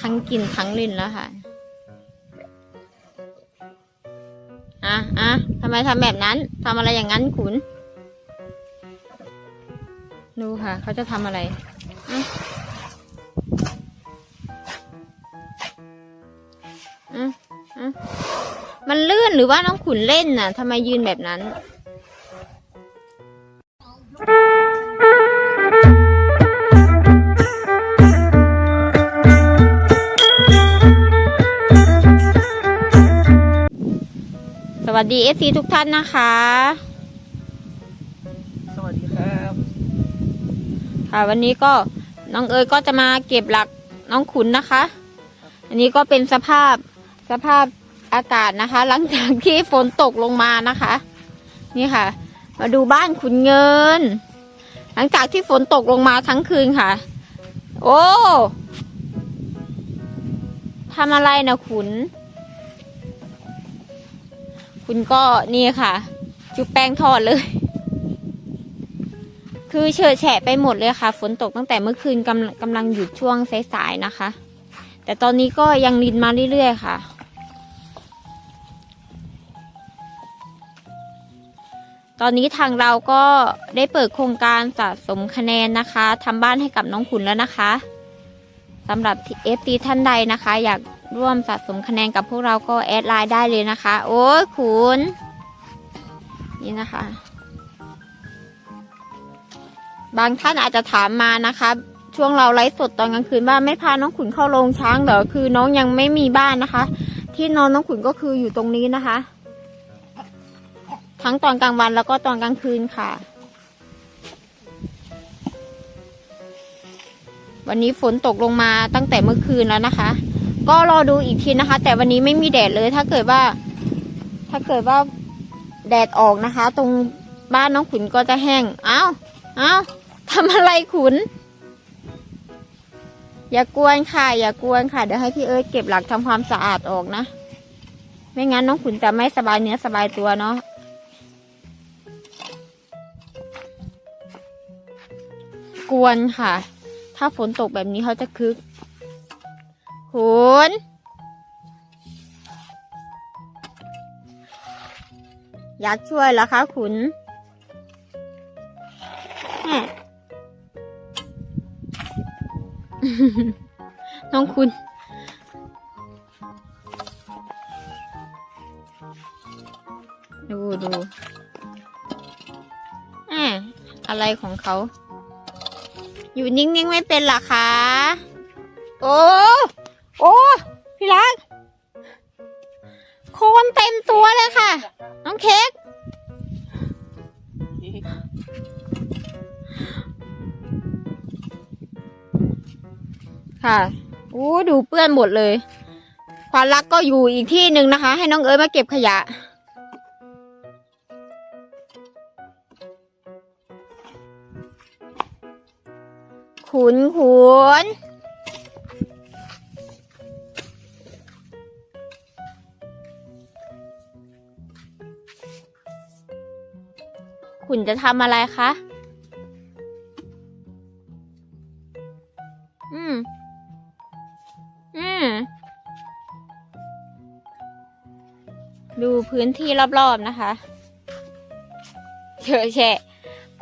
ทั้งกินทั้งลินแล้วค่ะ อะอะทำไมทำแบบนั้นทำอะไรอย่างนั้นขุน ดูค่ะ เขาจะทำอะไรอะอะอะมันลื่นหรือว่าน้องขุนเล่นน่ะทำไมยืนแบบนั้น วัสดีเอฟซีทุกท่านนะคะ สวัสดีครับค่ะวันนี้ก็น้องเอ๋ยก็จะมาเก็บหลักน้องขุนนะคะ อันนี้ก็เป็นสภาพสภาพอากาศนะคะ หลังจากที่ฝนตกลงมานะคะ นี่ค่ะ มาดูบ้านขุนเงิน หลังจากที่ฝนตกลงมาทั้งคืนค่ะ โอ้ทำอะไรนะขุน คุณก็นี่ค่ะ จุบแป้งทอดเลย คือเฉอะแฉะไปหมดเลยค่ะ ฝนตกตั้งแต่เมื่อคืนกำกำลังหยุดช่วงสายๆนะคะ แต่ตอนนี้ก็ยังรินมาเรื่อยๆค่ะ ตอนนี้ทางเราก็ได้เปิดโครงการสะสมคะแนนนะคะทำบ้านให้กับน้องขุนแล้วนะคะ สำหรับเอฟตีท่านใดนะคะ อยากร่วมสะสมคะแนนกับพวกเราก็แอดไลน์ได้เลยนะคะ โอ้ยขุนนี่นะคะ บางท่านอาจจะถามมานะคะ ช่วงเราไลฟ์สดตอนกลางคืนว่าไม่พาน้องขุนเข้าโรงช้างเหรอคือน้องยังไม่มีบ้านนะคะ ที่นอนน้องขุนก็คืออยู่ตรงนี้นะคะ ทั้งตอนกลางวันแล้วก็ตอนกลางคืนค่ะ วันนี้ฝนตกลงมาตั้งแต่เมื่อคืนแล้วนะคะ ก็รอดูอีกทีนะคะ แต่วันนี้ไม่มีแดดเลย ถ้าเกิดว่า ถ้าเกิดว่าแดดออกนะคะ ตรงบ้านน้องขุนก็จะแห้งเอ้าเอ้าทำอะไรขุน อย่ากวนค่ะ อย่ากวนค่ะ เดี๋ยวให้พี่เอิร์ธเก็บหลักทำความสะอาดออกนะ ไม่งั้นน้องขุนจะไม่สบายเนื้อสบายตัวเนาะกวนค่ะ ถ้าฝนตกแบบนี้เขาจะคึกขุนอยากช่วยเหรอคะขุนแม่น้องคุณ ดูดูแหมอะไรของเขา อยู่นิ่งๆไม่เป็นหรอคะ โอ้ โอ้ พี่รัก โคนเต็มตัวเลยค่ะ น้องเค้ก ค่ะโอ้ดูเปื้อนหมดเลย ควานรักก็อยู่อีกที่หนึ่งนะคะ ให้น้องเอ๋ยมาเก็บขยะ ขุนขุนขุนจะทำอะไรคะ อืม อืม ดูพื้นที่รอบๆนะคะเฉอะแฉะ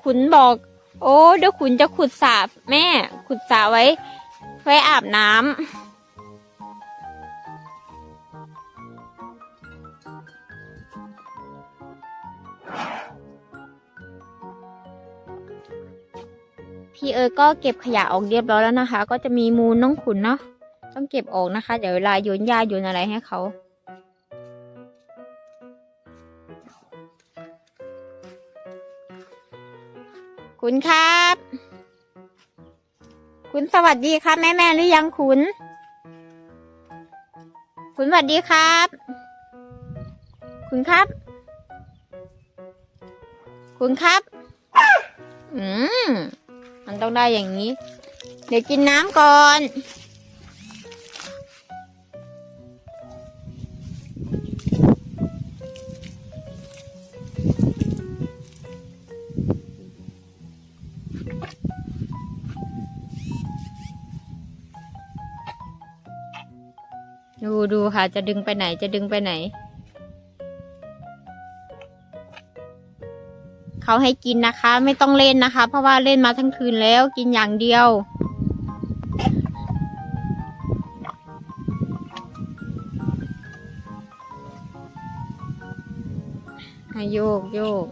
ขุนบอก โอ้เดี๋ยวขุนจะขุดสระแม่ ขุดสระไว้ ไว้อาบน้ำพี่เอ๋ก็เก็บขยะออกเรียบร้อยแล้วนะคะ ก็จะมีมูลน้องขุนเนาะต้องเก็บออกนะคะ เดี๋ยวเวลาโยนหญ้าโยนอะไรให้เขา คุณสวัสดีครับแม่แม่หรือยังคุณ คุณสวัสดีครับ คุณครับ คุณครับ อืม มันต้องได้อย่างนี้ เดี๋ยวกินน้ำก่อน ดูค่ะ จะดึงไปไหนจะดึงไปไหน เขาให้กินนะคะ ไม่ต้องเล่นนะคะ เพราะว่าเล่นมาทั้งคืนแล้วกินอย่างเดียว โยกโยก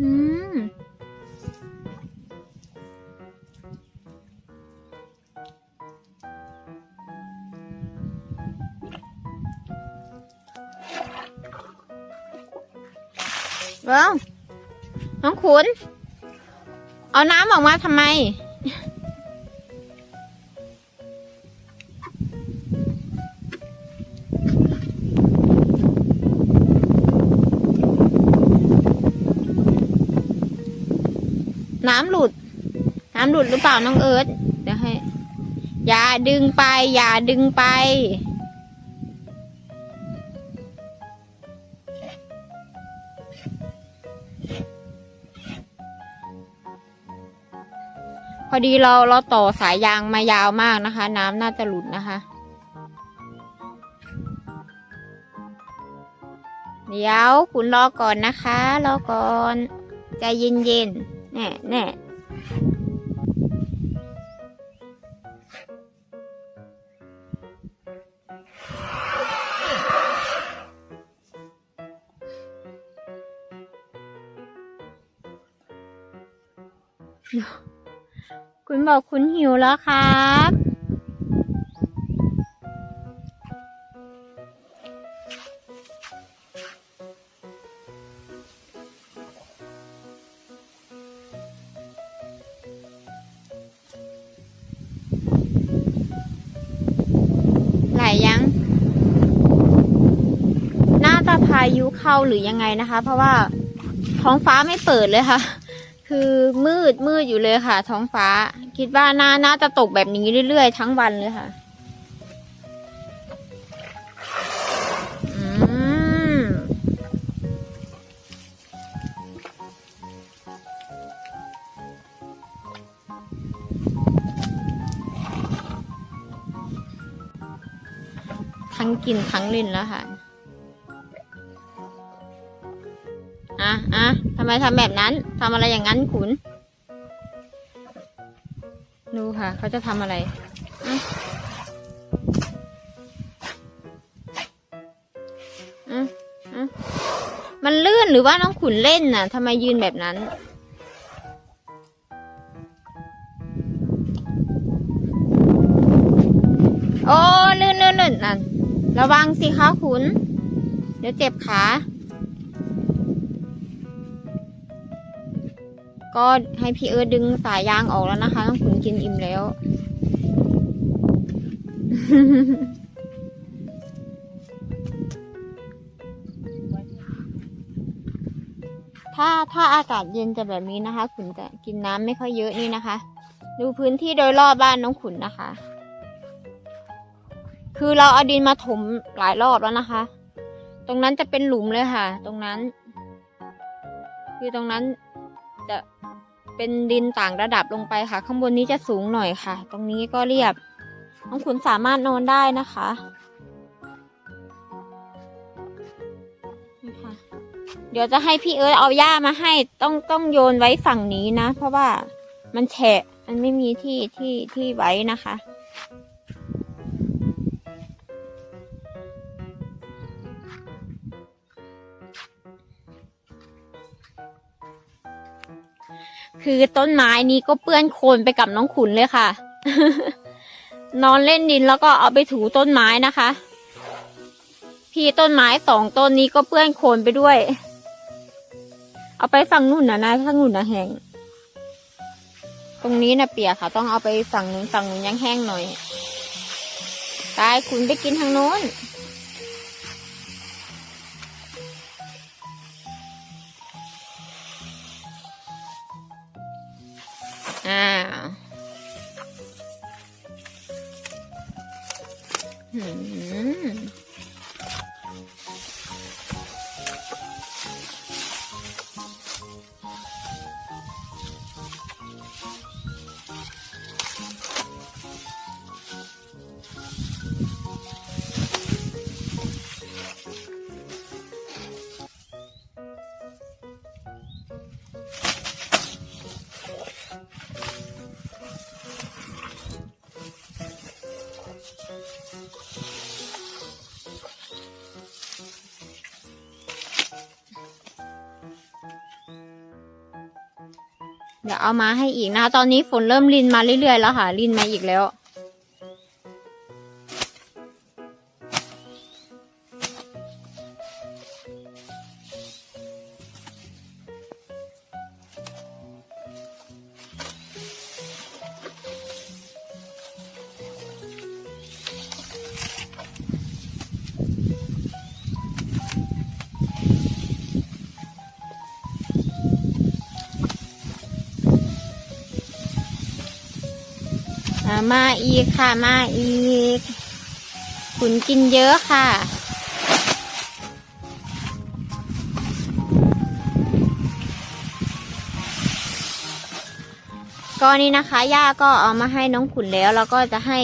อืม ว้าว น้องขุน เอาน้ำออกมาทำไม น้ำหลุด น้ำหลุดหรือเปล่าน้องเอิร์ธเดี๋ยวให้ อย่าดึงไป อย่าดึงไปพอดีเราเราต่อสายยางมายาวมากนะคะ น้ำน่าจะหลุดนะคะ เดี๋ยวคุณรอก่อนนะคะ รอก่อน ใจเย็นๆ แน่แน่คุณบอกคุณหิวแล้วครับ ไหลยัง น่าจะพายุเข้าหรือยังไงนะคะ เพราะว่าท้องฟ้าไม่เปิดเลยค่ะ คือมืดมืดอยู่เลยค่ะ ท้องฟ้า คิดว่าน่าน่าจะตกแบบนี้เรื่อยๆ ทั้งวันเลยค่ะ ทั้งกินทั้งเล่นแล้วค่ะ อะอะทำไมทำแบบนั้นทำอะไรอย่างนั้นขุน ดูค่ะ เขาจะทำอะไรอะอะอะมันลื่นหรือว่าน้องขุนเล่นน่ะทำไมยืนแบบนั้นโอ้ ระวังสิคะขุนเดี๋ยวเจ็บขา ก็ให้พี่เอิร์ธดึงสายยางออกแล้วนะคะน้องขุนกินอิ่มแล้ว ถ้าถ้าอากาศเย็นจะแบบนี้นะคะ ขุนจะกินน้ำไม่ค่อยเยอะนี่นะคะ ดูพื้นที่โดยรอบบ้านน้องขุนนะคะ คือเราเอาดินมาถมหลายรอบแล้วนะคะ ตรงนั้นจะเป็นหลุมเลยค่ะ ตรงนั้น คือตรงนั้นจะเป็นดินต่างระดับลงไปค่ะ ข้างบนนี้จะสูงหน่อยค่ะ ตรงนี้ก็เรียบ น้องขุนสามารถนอนได้นะคะนี่ค่ะเดี๋ยวจะให้พี่เอิร์ธเอาหญ้ามาให้ ต้องต้องโยนไว้ฝั่งนี้นะ เพราะว่ามันแฉะ มันไม่มีที่ที่ที่ไว้นะคะ คือต้นไม้นี้ก็เปื้อนโคลนไปกับน้องขุนเลยค่ะ นอนเล่นดินแล้วก็เอาไปถูต้นไม้นะคะ พี่ต้นไม้สองต้นนี้ก็เปื้อนโคลนไปด้วย เอาไปฝั่งนู่นนะนะฝั่งนู่นนะแห้งตรงนี้นะเปียกค่ะ ต้องเอาไปฝั่งนู้นฝั่งนู้นยังแห้งหน่อยตายคุณไปกินทางโน้น หื ดี๋ยวเอามาให้อีกนะคะ ตอนนี้ฝนเริ่มรินมาเรื่อยๆแล้วค่ะ รินมาอีกแล้ว มาอีกค่ะมาอีก ขุนกินเยอะค่ะ ก็นี่นะคะย่าก็เอามาให้น้องขุนแล้ว แล้วก็จะให้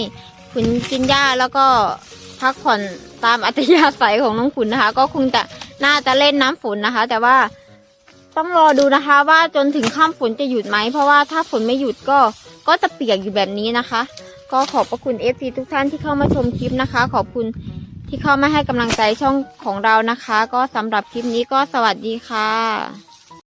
ขุนกินหญ้าแล้วก็พักผ่อนตามอัตยาศัยของน้องขุนนะคะ ก็คงจะน่าจะเล่นน้ำฝนนะคะ แต่ว่าต้องรอดูนะคะว่าจนถึงข้ามฝนจะหยุดไหม เพราะว่าถ้าฝนไม่หยุดก็ ก็จะเปียกอยู่แบบนี้นะคะ ก็ขอบพระคุณ FC ทุกท่านที่เข้ามาชมคลิปนะคะ ขอบคุณที่เข้ามาให้กำลังใจช่องของเรานะคะ ก็สำหรับคลิปนี้ก็สวัสดีค่ะ